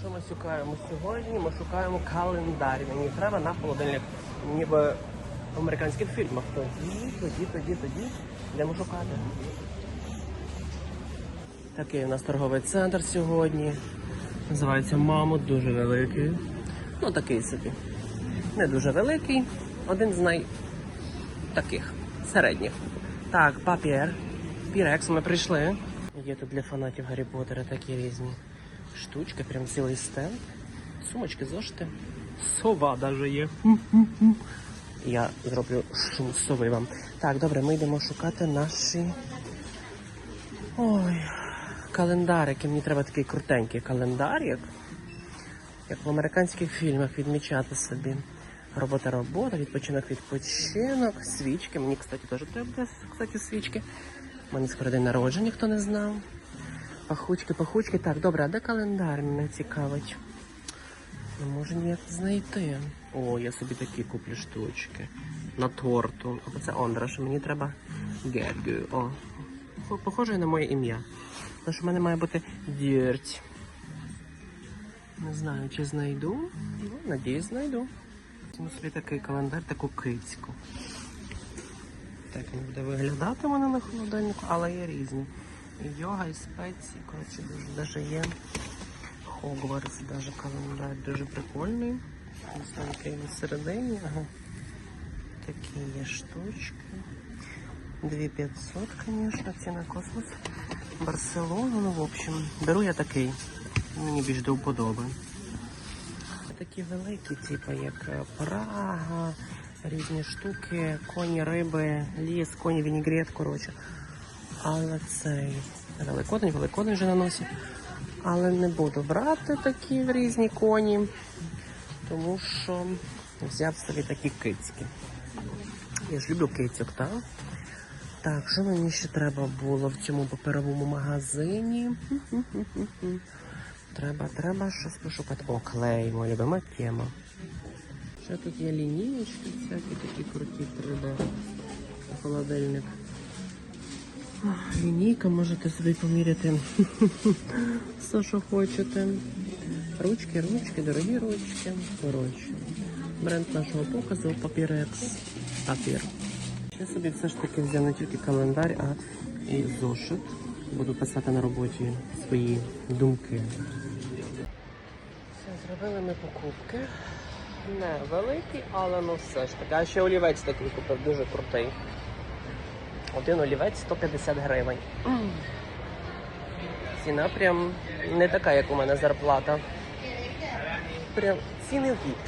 Що ми шукаємо сьогодні? Ми шукаємо календар. Мені треба на холодильник. Ніби в американських фільмах. Тоді, тоді, тоді, тоді. Йдемо шукати. Такий у нас торговий центр сьогодні. Називається Мамут, дуже великий. Ну, такий собі. Не дуже великий. Один з най таких середніх. Так, папір. Пірекс, ми прийшли. Є тут для фанатів Гаррі Поттера такі різні штучки, прям цілий стенд. Сумочки, зошити. Сова даже є. Я зроблю шум сови вам. Так, добре, ми йдемо шукати наші. Ой, календарики. Мені треба такий крутенький календарик. Як в американських фільмах відмічати собі. Робота робота, відпочинок відпочинок, свічки. Мені, кстати, теж треба, кстати, свічки. У мене скоро день народження, хто не знав. Пахучки, пахучки. Так, добре, а де календар мене цікавить? Не можу ніяк знайти. О, я собі такі куплю штучки. На торту. Або це Ондра, що мені треба Гергю. О. По- Похоже на моє ім'я. Тому що в мене має бути дірть. Не знаю, чи знайду. Ну, надіюсь, знайду. Візьму собі такий календар, таку кицьку. Так він буде виглядати у мене на холодильнику, але є різні. Йога, і спеції, коротше, дуже даже є. Хогвартс, даже календар дуже прикольний. Який він всередині. Ага. Такі є штучки. 2500, звісно, ціна космос. Барселона, ну в общем. Беру я такий. Мені більш до вподоби. Такі великі, типу, як е, Прага, різні штуки, коні, риби, ліс, коні, вінігрет, коротше. Але цей великодень, великодень вже на носі. Але не буду брати такі різні коні, тому що взяв собі такі кицьки. Я ж люблю кицьок, так? Так, що мені ще треба було в цьому паперовому магазині? Треба, треба щось пошукати. О, клей, моя любима тема. Ще тут є лінієчки всякі такі круті 3D. Холодильник. Лінійка, можете собі поміряти все, що хочете. Ручки, ручки, дорогі ручки. Коротше. Бренд нашого показу Папірекс. Папір. Я собі все ж таки взяв не тільки календар, а і зошит. Буду писати на роботі свої думки. Все, зробили ми покупки. Не великі, але ну все ж таки. А ще олівець такий купив, дуже крутий. Один олівець 150 гривень. Ціна прям не така, як у мене зарплата. Прям ціни віп.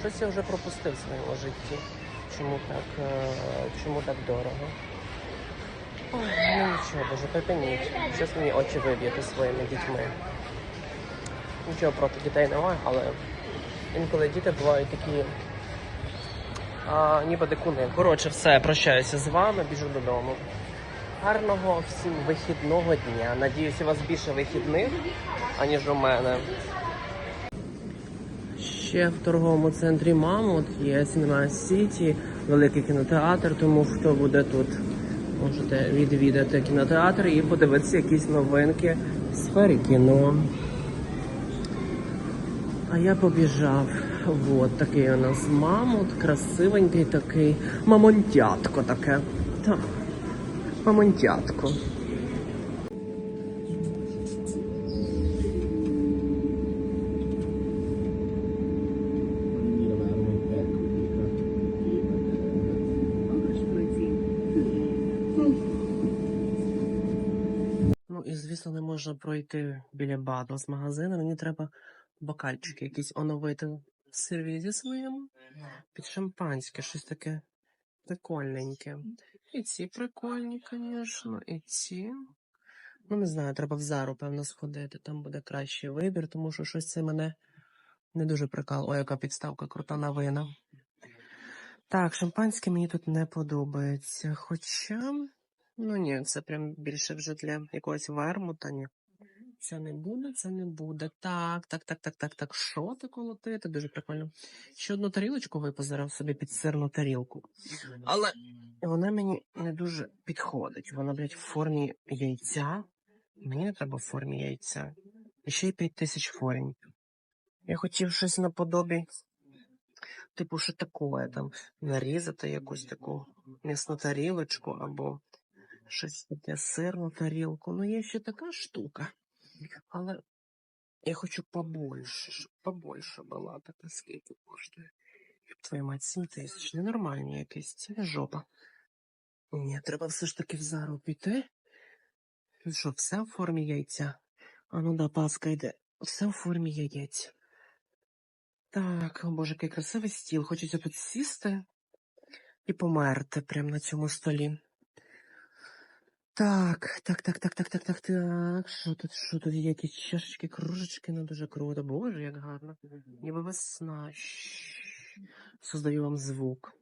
Щось я вже пропустив в своєму житті. Чому так, е, чому так дорого? Ой, ну нічого, боже, припиніть. Щось мені очі виб'єте своїми дітьми. Нічого проти дітей немає, але інколи діти бувають такі. А, ніби дикуни. Коротше, все, прощаюся з вами, біжу додому. Гарного всім вихідного дня. Надіюсь, у вас більше вихідних, аніж у мене. Ще в торговому центрі Мамут є Cinema City, великий кінотеатр, тому хто буде тут, можете відвідати кінотеатр і подивитися якісь новинки в сфері кіно. А я побіжав. Вот такий у нас мамут, красивенький такий. Мамонтятко таке. Так. Мамонтятко. Ну і звісно, не можна пройти біля баду з магазину. Мені треба бокальчики якісь оновити сервізі своєму. Під шампанське, щось таке прикольненьке. І ці прикольні, звісно, і ці. Ну, не знаю, треба в зару, певно, сходити. Там буде кращий вибір, тому що щось це мене не дуже прикал. Ой, яка підставка крута новина. Так, шампанське мені тут не подобається. Хоча, ну ні, це прям більше вже для якогось вермута. Ні. Це не буде, це не буде. Так, так, так, так, так, так. Що ти колотити? Дуже прикольно. Ще одну тарілочку випозирав собі під сирну тарілку. Але вона мені не дуже підходить. Вона, блядь, в формі яйця. Мені не треба в формі яйця. І ще й 5 тисяч форінь. Я хотів щось наподобі, типу, що таке там, нарізати якусь таку м'ясну тарілочку або щось таке сирну тарілку. Ну, є ще така штука. Але я хочу побольше, щоб побольше була така, скільки коштує. Щоб твою мать 7 тисяч. Ненормальні якісь, це жопа. Ні, треба все ж таки в зару піти. Що, все в формі яйця? А ну да, паска йде. Все в формі яєць. Так, о боже, який красивий стіл. Хочеться тут сісти і померти прямо на цьому столі. Так, так, так, так, так, так, так, так. Що тут, що тут якісь чашечки, кружечки, ну дуже круто. Боже, як гарно. Ніби весна. Создаю вам звук.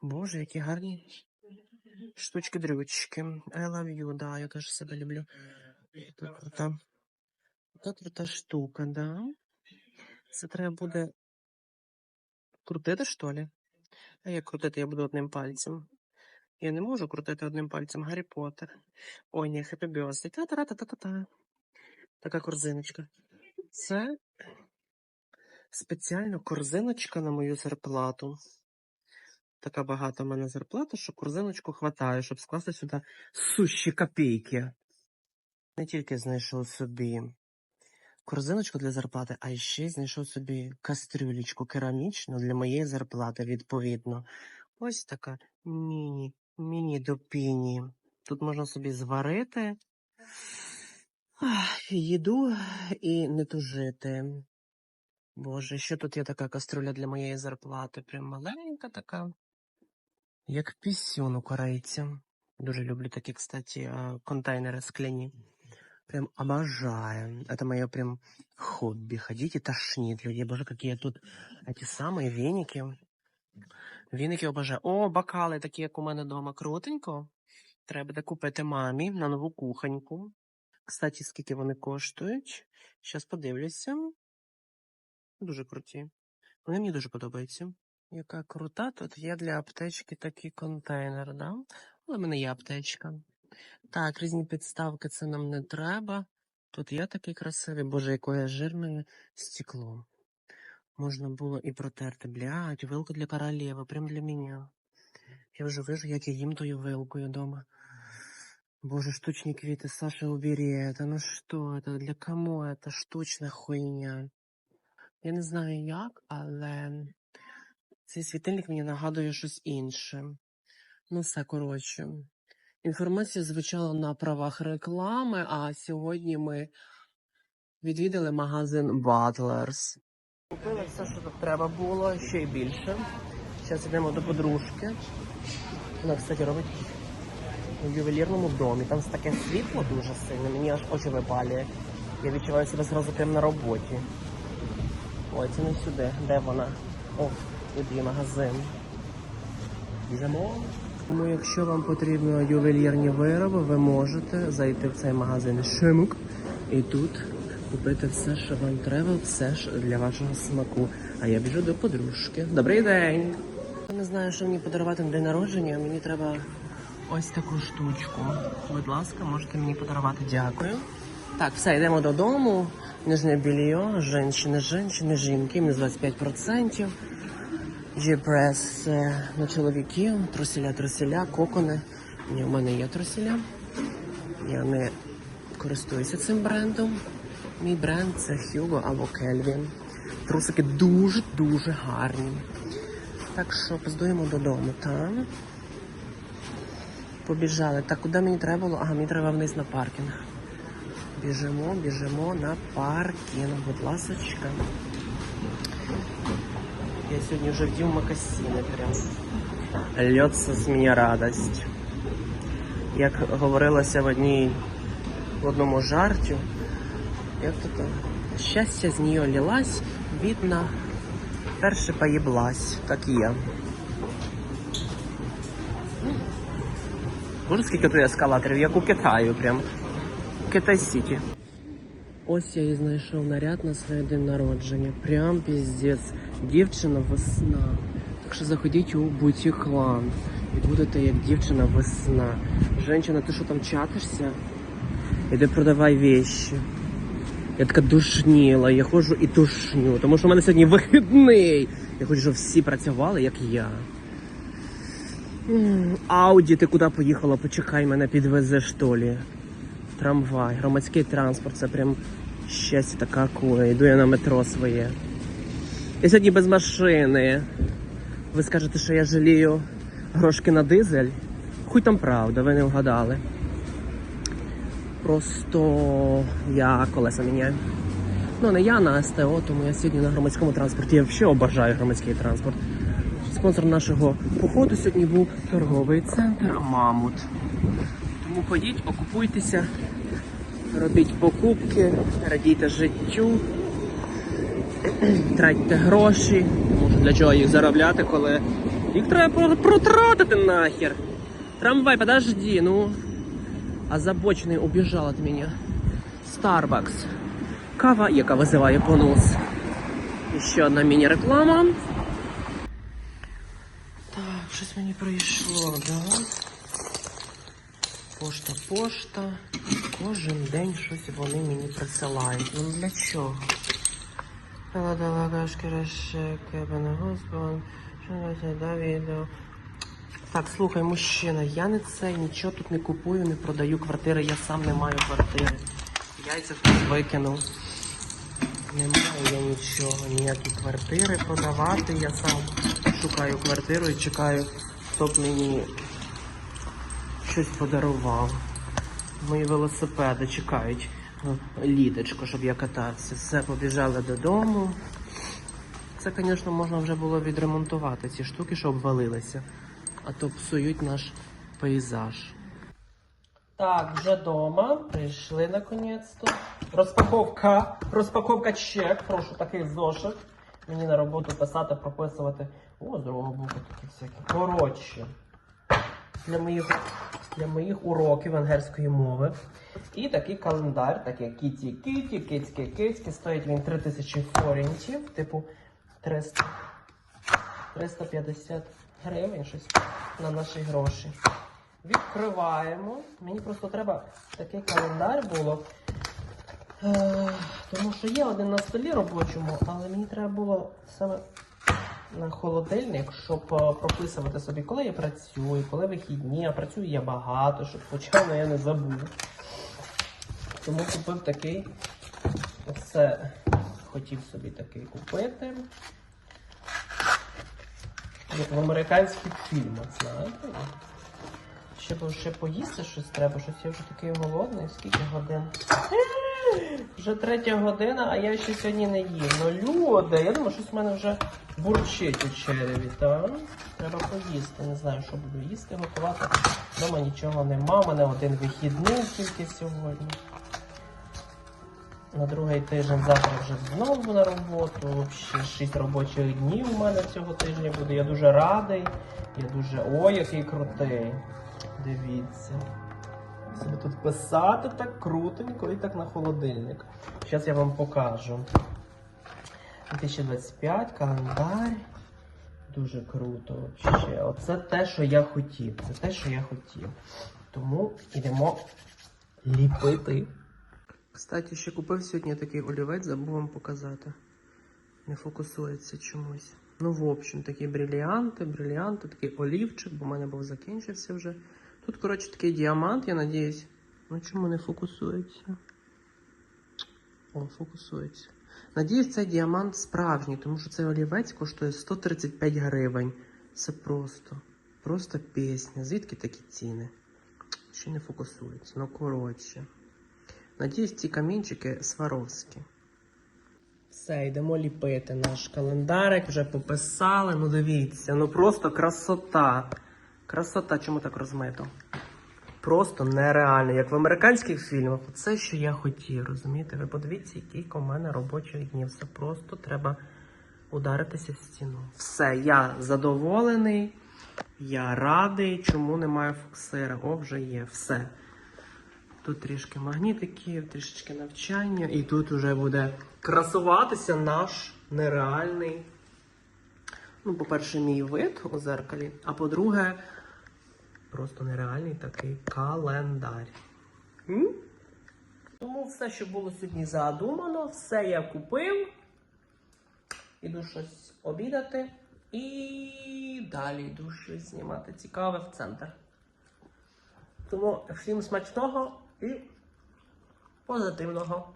Боже, які гарні штучки дрючки. I love you, да, я теж себе люблю. Така крута. Така крута штука, да. Це треба буде крутити, що ли? А як крутити я буду одним пальцем? Я не можу крутити одним пальцем Гаррі Поттер. Ой, ні, Happy Birthday. Та-та-та-та-та-та. Така корзиночка. Це спеціально корзиночка на мою зарплату. Така багата в мене зарплата, що корзиночку хватає, щоб скласти сюди сущі копійки. Не тільки знайшов собі корзиночку для зарплати, а ще знайшов собі кастрюлечку керамічну для моєї зарплати, відповідно. Ось така міні, міні до піні. Тут можна собі зварити ах, їду і не тужити. Боже, ще тут є така каструля для моєї зарплати. Прям маленька така. Як пісюн у корейця. Дуже люблю такі, кстати, а, контейнери скляні. Прям обожаю. Это мое прям хобби. Ходить и тошнит людей. Боже, какие тут эти самые веники. Віники обожаю. О, бокали такі, як у мене вдома. Крутенько. Треба буде купити мамі на нову кухоньку. Кстати, скільки вони коштують? Щас подивлюся. Дуже круті. Вони мені дуже подобаються. Яка крута, тут є для аптечки такий контейнер, да? Але в мене є аптечка. Так, різні підставки це нам не треба. Тут є такий красивий, боже, якое жирне стекло. Можна було і протерти. Блядь, вилку для королеви, прям для мене. Я вже вижу, як я їм тою вилкою дома. Боже, штучні квіти, Саша, убери это. Ну що это? Для кому это штучна хуйня? Я не знаю як, але цей світильник мені нагадує щось інше. Ну, все коротше. Інформація звучала на правах реклами, а сьогодні ми відвідали магазин Butlers. Купили все, що тут треба було, ще й більше. Зараз йдемо до подружки. Вона, кстати, робить у ювелірному домі. Там таке світло дуже сильне, мені аж очі випалює. Я відчуваю себе зразу прямо на роботі. Ой, це не сюди. Де вона? О, тут є магазин. Біжимо. Тому якщо вам потрібно ювелірні вироби, ви можете зайти в цей магазин Шимук і тут купити все, що вам треба, все що для вашого смаку. А я біжу до подружки. Добрий день! Не знаю, що мені подарувати на день народження. Мені треба ось таку штучку. Будь ласка, можете мені подарувати. Дякую. Так, все, йдемо додому. Нижнє більйо, жінки, жінки, жінки, мінус 25%. G-Press це на чоловіків, труселя, труселя, кокони. Ні, у мене є труселя. Я не користуюся цим брендом. Мій бренд це Hugo або Kelvin. Трусики дуже-дуже гарні. Так що поздуємо додому, там. Побіжали. Так, куди мені треба було? Ага, мені треба вниз на паркінг. Біжимо, біжимо на паркінг, будь ласочка. Я сьогодні вже вдів макасіни прям. Льється з мене радость. Як говорилося в одній в одному жарті, як то там, щастя з нее лилась, видно, перше поїблась. Так і я. Боже, скільки тут ескалаторів, як у Китаю прям. Китай-Сіті. Ось я і знайшов наряд на своє день народження. Прям піздець. Дівчина весна. Так що заходіть у бутік Лан. І будете як дівчина весна. Женщина, ти що там чатишся? Іди продавай вещи. Я така душніла, я ходжу і душню, тому що в мене сьогодні вихідний. Я хочу, щоб всі працювали, як я. Ауді, ти куди поїхала? Почекай, мене підвезе, що лі. Трамвай, громадський транспорт, це прям щастя таке. Йду я на метро своє. Я сьогодні без машини. Ви скажете, що я жалію грошки на дизель? Хуй там правда, ви не вгадали. Просто я колеса міняю. Ну, не я на СТО, тому я сьогодні на громадському транспорті. Я взагалі обожаю громадський транспорт. Спонсор нашого походу сьогодні був торговий центр Мамут. Тому ходіть, окупуйтеся, робіть покупки, радійте життю, тратьте гроші. Тому для чого їх заробляти, коли їх треба протратити нахер. Трамвай, подожди, ну. Озабоченный убежал от меня. Starbucks. Кава, яка визиває понос. І ще одна міні-реклама. Так, щось мені прийшло, да? Пошта, пошта. Кожен день щось вони мені присилають. Ну для чого? Пеладалагашки розшеки, пане Господь, що це да відео. Так, слухай, мужчина, я не це нічого тут не купую, не продаю квартири, я сам не маю квартири. Яйця хтось викинув. Не маю я нічого, ніякі квартири продавати. Я сам шукаю квартиру і чекаю, хто б мені щось подарував. Мої велосипеди чекають е, літочко, щоб я катався. Все, побіжали додому. Це, звісно, можна вже було відремонтувати ці штуки, що обвалилися, а то псують наш пейзаж. Так, вже вдома. Прийшли наконець-то. Розпаковка, розпаковка чек. Прошу такий зошит. Мені на роботу писати, прописувати. О, з другого боку такі всякі. Коротше. Для моїх, для моїх уроків англійської мови. І такий календар, такий кіті кіті кицькі кицькі Стоїть він 3000 форінтів, типу 300, 350 гривень щось на наші гроші. Відкриваємо. Мені просто треба такий календар було. Е, тому що є один на столі робочому, але мені треба було саме на холодильник, щоб е, прописувати собі, коли я працюю, коли вихідні, а працюю я багато, щоб хоча я не забув. Тому купив такий. Оце хотів собі такий купити. Як в американських фільмах, знаєте? Ще, ще поїсти щось треба, щось я вже такий голодний. Скільки годин? Вже третя година, а я ще сьогодні не їв. Ну люди, я думаю, щось в мене вже бурчить у череві, так? Треба поїсти. Не знаю, що буду їсти, готувати. Дома нічого нема. У мене один вихідний тільки сьогодні. На другий тиждень завтра вже знову на роботу. Ще 6 робочих днів у мене цього тижня буде. Я дуже радий. Я дуже. Ой, який крутий. Дивіться. Собі тут писати так крутенько і так на холодильник. Зараз я вам покажу. 2025, календар. Дуже круто. Вообще. Оце те, що я хотів. Це те, що я хотів. Тому йдемо ліпити. Кстати, ще купив сьогодні такий олівець, забув вам показати. Не фокусується чомусь. Ну, в общем, такі бриліанти, бриліанти, такий олівчик, бо в мене був закінчився вже. Тут, коротше, такий діамант, я надіюсь. Ну чому не фокусується? О, фокусується. Надіюсь, цей діамант справжній, тому що цей олівець коштує 135 гривень. Це просто, просто пісня. Звідки такі ціни? Ще не фокусується. Ну, коротше. Надіюсь, ці камінчики сваровські. Все, йдемо ліпити наш календарик, вже пописали. Ну дивіться, ну просто красота. Красота, чому так розмито? Просто нереально, як в американських фільмах. Це, що я хотів, розумієте? Ви подивіться, який у мене робочих днів. Все просто треба ударитися в стіну. Все, я задоволений, я радий, чому немає фоксира. О, вже є, все. Тут трішки магнітиків, трішечки навчання, і тут вже буде красуватися наш нереальний. Ну, по-перше, мій вид у зеркалі, а по-друге, просто нереальний такий календар. Тому все, що було сьогодні задумано, все я купив. Іду щось обідати. І далі йду щось знімати цікаве в центр. Тому всім смачного 咦我日对不到好